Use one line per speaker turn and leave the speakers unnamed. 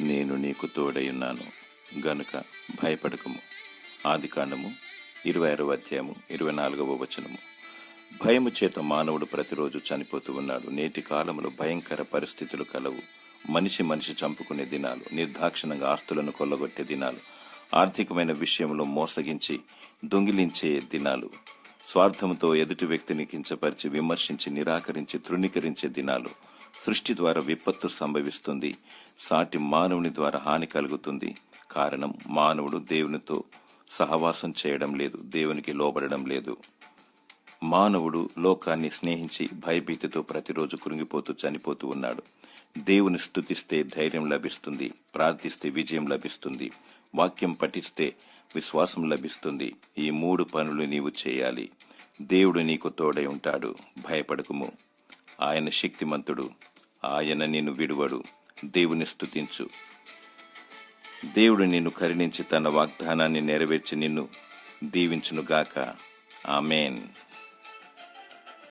నేను నీకు తోడయున్నాను గనుక భయపడకము. ఆది కాండము ఇరవై ఆరవ అధ్యాయము ఇరవై నాలుగవ వచనము. భయము చేత మానవుడు ప్రతిరోజు చనిపోతూ ఉన్నాడు. నేటి కాలంలో భయంకర పరిస్థితులు కలవు. మనిషి మనిషి చంపుకునే దినాలు నిర్దాక్షిణంగా ఆస్తులను కొల్లగొట్టే దినాలు ఆర్థికమైన విషయంలో మోసగించి దొంగిలించే దినాలు స్వార్థంతో ఎదుటి వ్యక్తిని కించపరిచి విమర్శించి నిరాకరించి తృణీకరించే దినాలు సృష్టి ద్వారా విపత్తు సంభవిస్తుంది. సాటి మానవుని ద్వారా హాని కలుగుతుంది. కారణం మానవుడు దేవునితో సహవాసం చేయడం లేదు. దేవునికి లోబడడం లేదు. మానవుడు లోకాన్ని స్నేహించి భయభీతితో ప్రతిరోజు కురింగిపోతూ చనిపోతూ ఉన్నాడు. దేవుని స్థుతిస్తే ధైర్యం లభిస్తుంది. ప్రార్థిస్తే విజయం లభిస్తుంది. వాక్యం పఠిస్తే విశ్వాసం లభిస్తుంది. ఈ మూడు పనులు నీవు చేయాలి. దేవుడు నీకు తోడై ఉంటాడు. భయపడకుము. ఆయన శక్తిమంతుడు. ఆయన నిన్ను విడువడు. దేవుని స్తుతించు. దేవుడు నిన్ను కరుణించి తన వాగ్దానాన్ని నెరవేర్చి నిన్ను దీవించునుగాక. ఆమెన్.